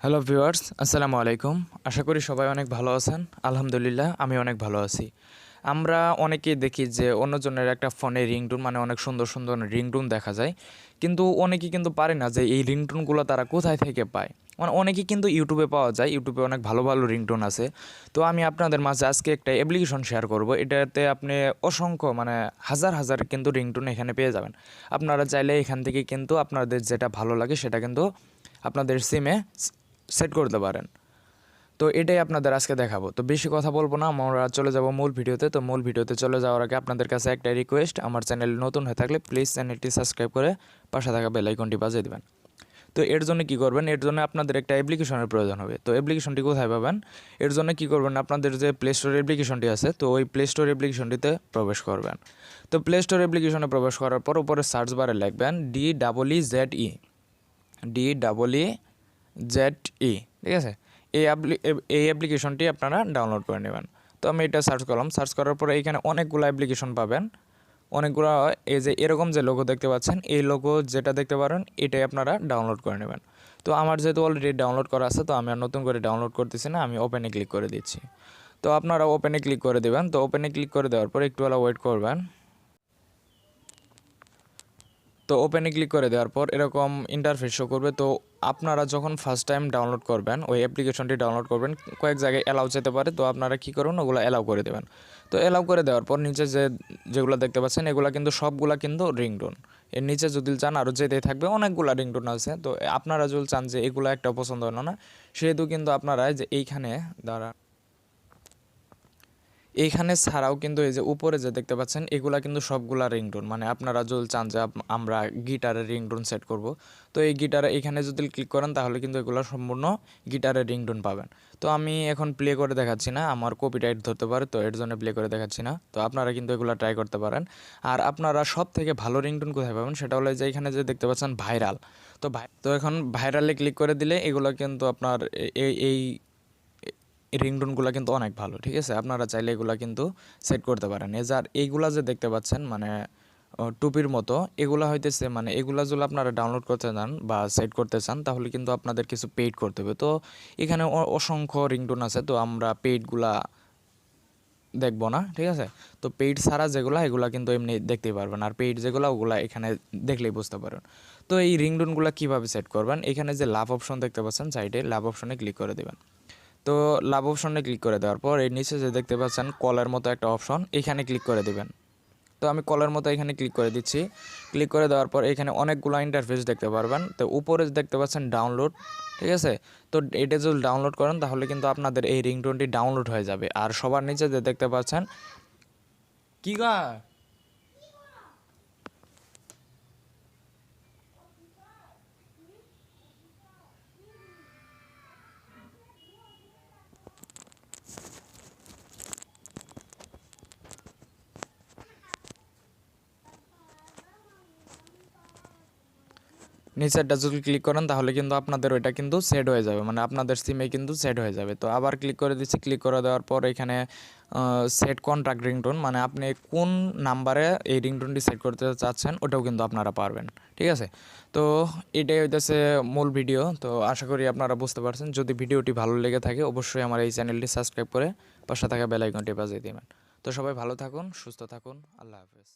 Hello viewers আসসালামু আলাইকুম আশা করি সবাই অনেক ভালো আছেন। আলহামদুলিল্লাহ আমি অনেক ভালো আছি। আমরা অনেকেই দেখি যে অন্যজনের একটা ফোনে রিংটোন মানে অনেক সুন্দর সুন্দর রিংটোন দেখা যায়। কিন্তু অনেকেই কিন্তু পারে না যে এই রিংটোনগুলো তারা কোথায় থেকে পায়। মানে অনেকেই কিন্তু ইউটিউবে পাওয়া যায়, ইউটিউবে অনেক ভালো ভালো রিংটোন আছে। তো আমি আপনাদের মাঝে আজকে একটা অ্যাপ্লিকেশন শেয়ার করব। এটাতে আপনি অসংখ্য মানে হাজার হাজার কিন্তু রিংটোন এখানে পেয়ে যাবেন। আপনারা চাইলে এখান থেকে কিন্তু আপনাদের যেটা ভালো লাগে সেটা কিন্তু আপনাদের সিমে সেট করতে পারেন। তো এটাই আপনাদের আজকে দেখাবো। তো বেশি কথা বলব না, আমরা চলে যাব মূল ভিডিওতে। তো মূল ভিডিওতে চলে যাওয়ার আগে আপনাদের কাছে একটা রিকোয়েস্ট আমার চ্যানেল নতুন হয়ে থাকলে প্লিজ চ্যানেলটি সাবস্ক্রাইব করে পাশে থাকা বেল আইকনটি বাজিয়ে দেবেন। তো এর জন্য কি করবেন? এর জন্য আপনাদের একটা অ্যাপ্লিকেশনের প্রয়োজন হবে। তো অ্যাপ্লিকেশনটি কোথায় পাবেন? এর জন্য কি করবেন? আপনাদের যে প্লে স্টোর অ্যাপ্লিকেশনটি আছে, তো ওই প্লে স্টোর অ্যাপ্লিকেশনটিতে প্রবেশ করবেন। তো প্লে স্টোর অ্যাপ্লিকেশনে প্রবেশ করার পর উপরে সার্চ বারে লিখবেন D double E Z E D double E Z E ঠিক আছে? এই এই অ্যাপ্লিকেশনটি আপনারা ডাউনলোড করে নেবেন। তো আমি এটা সার্চ করলাম। সার্চ করার পরে এখানে অনেকগুলো অ্যাপ্লিকেশন পাবেন। অনেকগুলো, এই যে এরকম যে লোগো দেখতে পাচ্ছেন, এই লোগো যেটা দেখতে পারেন, এটাই আপনারা ডাউনলোড করে নেবেন। তো আমার যেহেতু অলরেডি ডাউনলোড করা আছে, তো আমি আর নতুন করে ডাউনলোড করতেছি না, আমি ওপেনে ক্লিক করে দিচ্ছি। তো আপনারা ওপেনে ক্লিক করে দেবেন। তো ওপেনে ক্লিক করে দেওয়ার পর একটু বেলা ওয়েট করবেন। তো ওপেনে ক্লিক করে দেওয়ার পর এরকম ইন্টারফেস শো করবে। তো আপনারা যখন ফার্স্ট টাইম ডাউনলোড করবেন, ওই অ্যাপ্লিকেশনটি ডাউনলোড করবেন, কয়েক জায়গায় অ্যালাউ যেতে পারে, তো আপনারা কি করুন, ওগুলো অ্যালাউ করে দেবেন। তো অ্যালাউ করে দেওয়ার পর নিচে যে, যেগুলো দেখতে পাচ্ছেন, এগুলো কিন্তু সবগুলা কিন্তু রিংটোন এর নিচে যদি চান আরও যেতেই থাকবে, অনেকগুলো রিংটোন আছে। তো আপনারা যদি চান যে এগুলো একটা পছন্দ হলো না, সেহেতু কিন্তু আপনারা যে এইখানে দ্বারা এইখানে ছাড়াও কিন্তু এই যে উপরে যে দেখতে পাচ্ছেন, এগুলা কিন্তু সবগুলা রিংটোন। মানে আপনারা যদি চান যে আমরা গিটারের রিংটোন সেট করব। তো এই গিটারে এখানে যদি ক্লিক করেন, তাহলে কিন্তু এগুলো সম্পূর্ণ গিটারের রিংটোন পাবেন। তো আমি এখন প্লে করে দেখাচ্ছি না, আমার কপিরাইট ধরতে পারে, তো এর জন্য প্লে করে দেখাচ্ছি না। তো আপনারা কিন্তু এগুলো ট্রাই করতে পারেন। আর আপনারা সব থেকে ভালো রিংটোন কোথায় পাবেন, সেটা হলো যে এখানে যে দেখতে পাচ্ছেন, ভাইরাল। তো ভাই তো এখন ভাইরালে ক্লিক করে দিলে এগুলো কিন্তু আপনার এই রিংটোনগুলো কিন্তু অনেক ভালো, ঠিক আছে? আপনারা চাইলে এগুলো কিন্তু সেট করতে পারেন। যার এইগুলা যে দেখতে পাচ্ছেন মানে টুপির মতো, এগুলা হইতেছে মানে এগুলা যদি আপনারা ডাউনলোড করতে চান বা সেট করতে চান, তাহলে কিন্তু আপনাদের কিছু পেইড করতে হবে। তো এখানে অসংখ্য রিংটোন আছে, তো আমরা পেইডগুলা দেখব না, ঠিক আছে? তো পেইড ছাড়া যেগুলো, এগুলা কিন্তু এমনি দেখতেই পারবেন। আর পেইড যেগুলো, ওগুলা এখানে দেখলেই বুঝতে পারবেন। তো এই রিংটোনগুলো কীভাবে সেট করবেন? এখানে যে লাভ অপশন দেখতে পাচ্ছেন সাইডে লাভ অপশনে ক্লিক করে দেবেন। তো লাভ অপশনে ক্লিক করে দেওয়ার পর এর নিচে যে দেখতে পাচ্ছেন কলের মতো একটা অপশন, এখানে ক্লিক করে দেবেন। তো আমি কলের মতো এখানে ক্লিক করে দিচ্ছি। ক্লিক করে দেওয়ার পর এখানে অনেকগুলো ইন্টারফেস দেখতে পারবেন। তো উপরে দেখতে পাচ্ছেন ডাউনলোড ঠিক আছে? তো এটা যদি ডাউনলোড করেন, তাহলে কিন্তু আপনাদের এই রিংটোনটি ডাউনলোড হয়ে যাবে। আর সবার নিচে যে দেখতে পাচ্ছেন, কি গা? নিচেরটা যদি ক্লিক করেন, তাহলে কিন্তু আপনাদের ওইটা কিন্তু সেট হয়ে যাবে। মানে আপনাদের সিমে কিন্তু সেট হয়ে যাবে। তো আবার ক্লিক করে দিচ্ছি। ক্লিক করে দেওয়ার পর এখানে সেট কন্ট্রাক্ট রিংটোন মানে আপনি কোন নাম্বারে এই রিংটোনটি সেট করতে চাচ্ছেন, ওটাও কিন্তু আপনারা পারবেন। ঠিক আছে? তো এটাই হইতেছে মূল ভিডিও তো আশা করি আপনারা বুঝতে পারছেন। যদি ভিডিওটি ভালো লেগে থাকে, অবশ্যই আমার এই চ্যানেলটি সাবস্ক্রাইব করে পাশে থাকা বেল আইকনটি বাজিয়ে দেবেন। তো সবাই ভালো থাকুন, সুস্থ থাকুন। আল্লাহ হাফেজ।